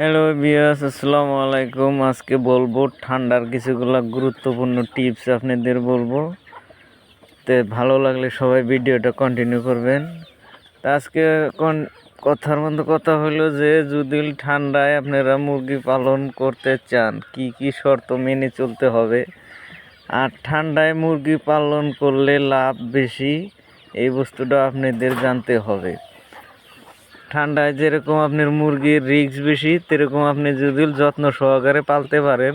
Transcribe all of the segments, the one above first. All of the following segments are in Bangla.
হ্যালো বিয়াস আসসালামু আলাইকুম। আজকে বলব ঠান্ডার কিছুগুলো গুরুত্বপূর্ণ টিপস আপনাদের বলব। তে ভালো লাগলে সবাই ভিডিওটা কন্টিনিউ করবেন। তা আজকে কোন কথার মধ্যে কথা হলো যে, যদি ঠান্ডায় আপনারা মুরগি পালন করতে চান, কি কি শর্ত মেনে চলতে হবে? আর ঠান্ডায় মুরগি পালন করলে লাভ বেশি, এই বস্তুটা আপনাদের জানতে হবে। ঠান্ডায় যেরকম আপনার মুরগির রিস্ক বেশি, তেরকম আপনি যদি যত্ন সহকারে পালতে পারেন,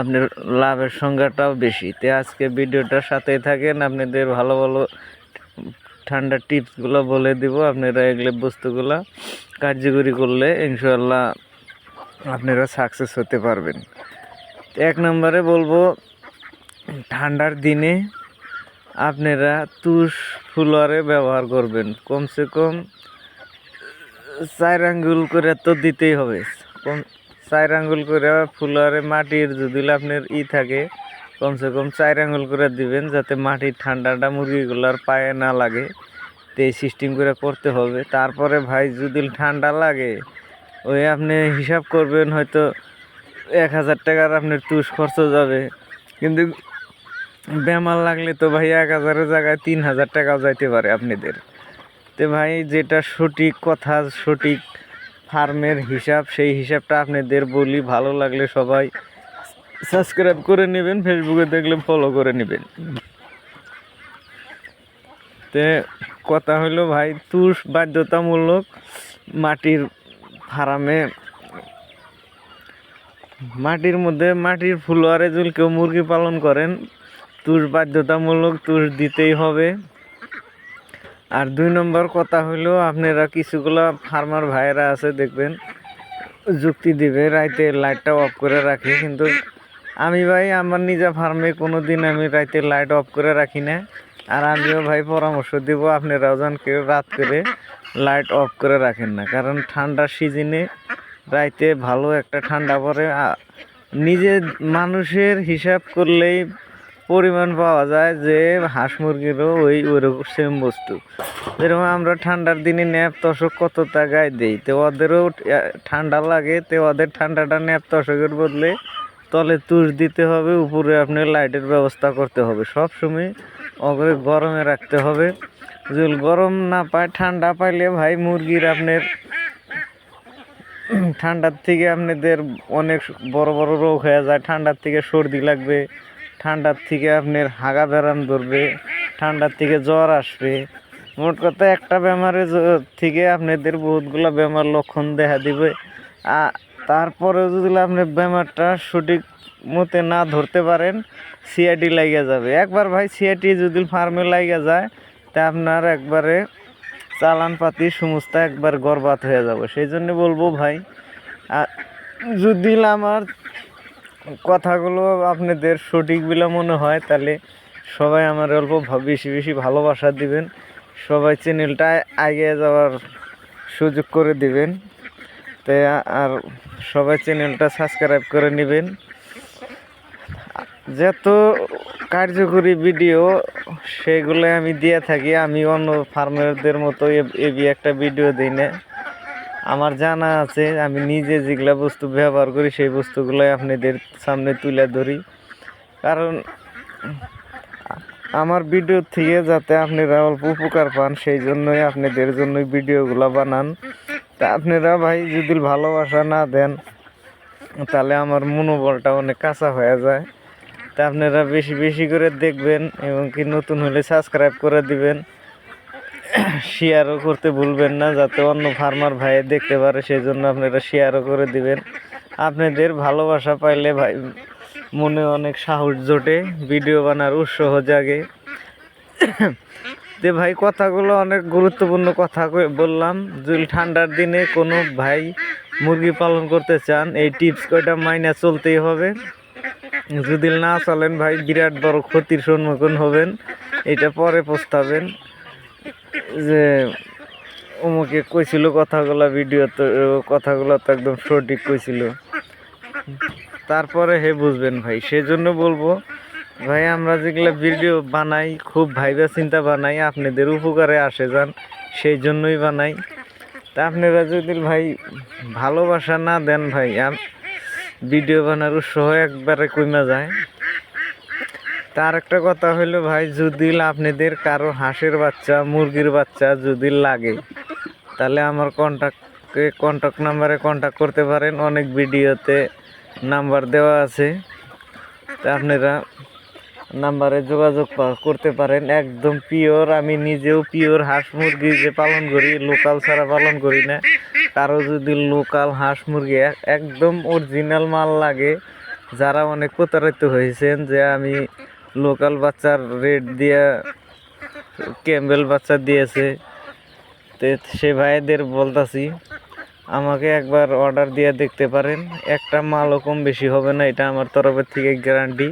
আপনার লাভের সংখ্যাটাও বেশি। তো আজকে ভিডিওটার সাথেই থাকেন, আপনাদের ভালো ভালো ঠান্ডার টিপসগুলো বলে দিব, আপনারা এগুলো বস্তুগুলো কার্যকরী করলে ইনশাল্লাহ আপনারা সাকসেস হতে পারবেন। এক নম্বরে বলব, ঠান্ডার দিনে আপনারা তুষ ফুলরে ব্যবহার করবেন। কমসে কম চার আঙ্গুল করে তো দিতেই হবে। চার আঙ্গুল করে ফুলারে মাটির যদি আপনার ই থাকে, কমসে কম চার আঙ্গুল করে দিবেন যাতে মাটির ঠান্ডাটা মুরগিগুলোর পায়ে না লাগে। তো সিস্টেম করে করতে হবে। তারপরে ভাই যদি ঠান্ডা লাগে, ওই আপনি হিসাব করবেন হয়তো এক হাজার টাকার আপনার তুষ খরচ যাবে। কিন্তু বেমার লাগলে তো ভাই এক হাজারের জায়গায় তিন হাজার টাকাও যাইতে পারে আপনাদের। তো ভাই, যেটা সঠিক কথা, সঠিক ফার্মের হিসাব, সেই হিসাবটা আপনাদের বলি। ভালো লাগলে সবাই সাবস্ক্রাইব করে নেবেন, ফেসবুকে দেখলে ফলো করে নেবেন। তে কথা হলো ভাই, তুষ বাধ্যতামূলক মাটির ফার্মে, মাটির মধ্যে মাটির ফুলোয়ারে যদি কেউ মুরগি পালন করেন, তুষ বাধ্যতামূলক তুষ দিতেই হবে। আর দুই নম্বর কথা হইল, আপনারা কিছুগুলা ফার্মার ভাইয়েরা আছে, দেখবেন, যুক্তি দিবে রাইতে লাইটটা অফ করে রাখে। কিন্তু আমি ভাই, আমার নিজা ফার্মে কোনো দিন আমি রাইতে লাইট অফ করে রাখি না। আর আমিও ভাই পরামর্শ দিব, আপনারাও যেন কেউ রাত করে লাইট অফ করে রাখেন না। কারণ ঠান্ডার সিজনে রাইতে ভালো একটা ঠান্ডা পড়ে। আ- নিজে মানুষের হিসাব করলেই পরিমাণ পাওয়া যায় যে হাঁস মুরগিরও ওই ওইরকম সেম বস্তু। যেরকম আমরা ঠান্ডার দিনে ন্যাপ তশক কত টাকায় দিই, তো ওদেরও ঠান্ডা লাগে, তো ওদের ঠান্ডাটা ন্যাপ তশকের বদলে তলে তুষ দিতে হবে, উপরে আপনি লাইটের ব্যবস্থা করতে হবে। সব সময় ওকে গরমে রাখতে হবে। যদি গরম না পায়, ঠান্ডা পাইলে ভাই মুরগির আপনার ঠান্ডার থেকে আপনাদের অনেক বড় বড় রোগ হয়ে যায়, ঠান্ডার থেকে সর্দি লাগবে। ঠান্ডার থেকে আপনার হাগা ব্যারাম ধরবে ঠান্ডার থেকে জ্বর আসবে। মোট কথা একটা বেমারের থেকে আপনাদের বহুতগুলো বেমার লক্ষণ দেখা দিবে। তারপরে যদি আপনি বেমারটা সঠিক মতে না ধরতে পারেন সিআইটি লাগিয়ে যাবে। একবার ভাই সিআইটি যদি ফার্মে লাগিয়ে যায়, তা আপনার একবারে চালান পাতি সমস্ত একবার গরবাত হয়ে যাবে। সেই জন্য বলব ভাই যদি আমার কথাগুলো আপনাদের সঠিক বলে মনে হয়, তাহলে সবাই আমার অল্প বেশি বেশি ভালোবাসা দিবেন। সবাই চ্যানেলটা আগে যাওয়ার সুযোগ করে দিবেন। তাই আর সবাই চ্যানেলটা সাবস্ক্রাইব করে নেবেন। যত কার্যকরী ভিডিও সেগুলো আমি দিয়ে থাকি, আমি অন্য ফার্মারদের মতো এবি একটা ভিডিও দিই না। আমার জানা আছে, আমি নিজে যেগুলা বস্তু ব্যবহার করি, সেই বস্তুগুলোই আপনাদের সামনে তুলে ধরি। কারণ, আমার ভিডিও থেকে যাতে আপনারা অল্প উপকার পান, সেই জন্যই আপনাদের জন্যই ভিডিওগুলো বানান। তা আপনারা ভাই, যদি ভালোবাসা না দেন, তাহলে আমার মনোবলটা অনেক কাঁচা হয়ে যায়। তা আপনারা বেশি বেশি করে দেখবেন এবং কি নতুন হলে সাবস্ক্রাইব করে দিবেন। শেয়ারও করতে ভুলবেন না, যাতে অন্য ফার্মার ভাই দেখতে পারে সেই জন্য আপনারা শেয়ারও করে দিবেন। আপনাদের ভালোবাসা পাইলে ভাই, মনে অনেক সাহস জোটে ভিডিও বানার উৎসাহ জাগে। যে ভাই, কথাগুলো অনেক গুরুত্বপূর্ণ কথা বললাম। যদি ঠান্ডার দিনে কোনো ভাই মুরগি পালন করতে চান, এই টিপস কয়টা মাইনা চলতেই হবে। যদি না চলেন ভাই, বিরাট বড় ক্ষতির সম্মুখীন হবেন। এটা পরে পস্তাবেন। যে অমুকে কইছিল কথাগুলো ভিডিও তো কথাগুলো তো একদম সঠিক কইছিল। তারপরে হে বুঝবেন ভাই, সেজন্য বলব, ভাই আমরা যেগুলো ভিডিও বানাই, খুব ভাইবা চিন্তা বানাই, আপনাদের উপকারে আসে যান, সেই জন্যই বানাই। তা আপনারা যদি ভাই ভালোবাসা না দেন ভাই ভিডিও বানার উৎসাহ একবারে কমে যায়। তার একটা কথা হইল, ভাই, যদি আপনাদের কারও হাঁসের বাচ্চা, মুরগির বাচ্চা যদি লাগে, তাহলে আমার কন্ট্যাক্টে কন্ট্যাক্ট নাম্বারে কন্ট্যাক্ট করতে পারেন। অনেক ভিডিওতে নাম্বার দেওয়া আছে। তা আপনারা নাম্বারে যোগাযোগ করতে পারেন। একদম পিওর আমি নিজেও পিওর হাঁস মুরগি যে পালন করি লোকাল ছাড়া পালন করি না। কারও যদি লোকাল হাঁস মুরগি একদম অরিজিনাল মাল লাগে, যারা অনেক প্রতারিত হয়েছেন যে আমি লোকাল বাচ্চার রেট দিয়ে ক্যাম্বেল বাচ্চা দিয়েছে। তে সে ভাইদের বলতাছি, আমাকে একবার অর্ডার দিয়ে দেখতে পারেন। একটা মালও কম বেশি হবে না, এটা আমার তরফের থেকে গ্যারান্টি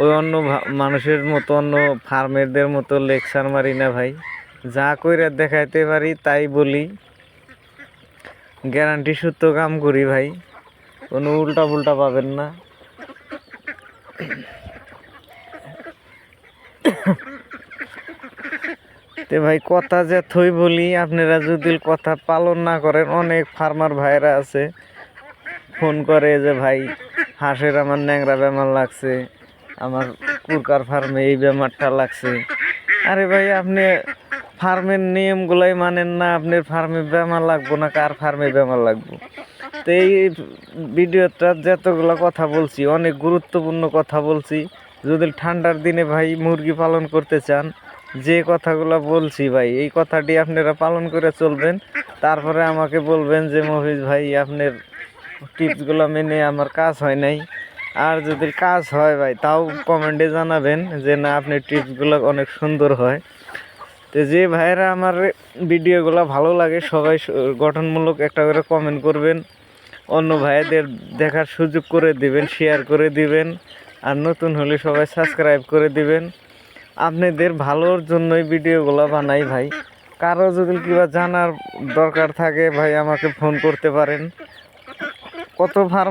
ওই অন্য মানুষের মতো, অন্য ফার্মেরদের মতো লেকচার মারি না ভাই। যা কইরা দেখাইতে পারি তাই বলি। গ্যারান্টি সূত্র কাম করি ভাই। কোনো উল্টা পাবেন না। তে ভাই, কথা যে থই বলি, আপনারা যদি কথা পালন না করেন, অনেক ফার্মার ভাইরা আছে। ফোন করে যে, ভাই, হাঁসের আমার ন্যাংরা বেমার লাগছে, আমার কুরকার ফার্মে এই বেমারটা লাগছে। আরে ভাই, আপনি ফার্মের নিয়মগুলাই মানেন না, আপনার ফার্মে বেমার লাগবো না, কার ফার্মে বেমার লাগবো? তো এই ভিডিওটা যতগুলো কথা বলছি, অনেক গুরুত্বপূর্ণ কথা বলছি। যদি ঠান্ডার দিনে ভাই মুরগি পালন করতে চান যে কথাগুলো বলছি ভাই, এই কথাটি আপনারা পালন করে চলবেন। তারপরে আমাকে বলবেন যে মহিজ ভাই, আপনার টিপসগুলো মেনে আমার কাজ হয় নাই। আর যদি কাজ হয় ভাই, তাও কমেন্টে জানাবেন যে, না, আপনার টিপসগুলো অনেক সুন্দর হয়। তো যে ভাইয়েরা আমার ভিডিওগুলো ভালো লাগে, সবাই গঠনমূলক একটা করে কমেন্ট করবেন। অন্য ভাইদের দেখার সুযোগ করে দিবেন শেয়ার করে দিবেন। আর নতুন হলে সবাই সাবস্ক্রাইব করে দিবেন। আপনাদের ভালোর জন্যই ভিডিওগুলো বানাই ভাই। কারও যদি কিবা জানার দরকার থাকে ভাই, আমাকে ফোন করতে পারেন। কত ফার্ম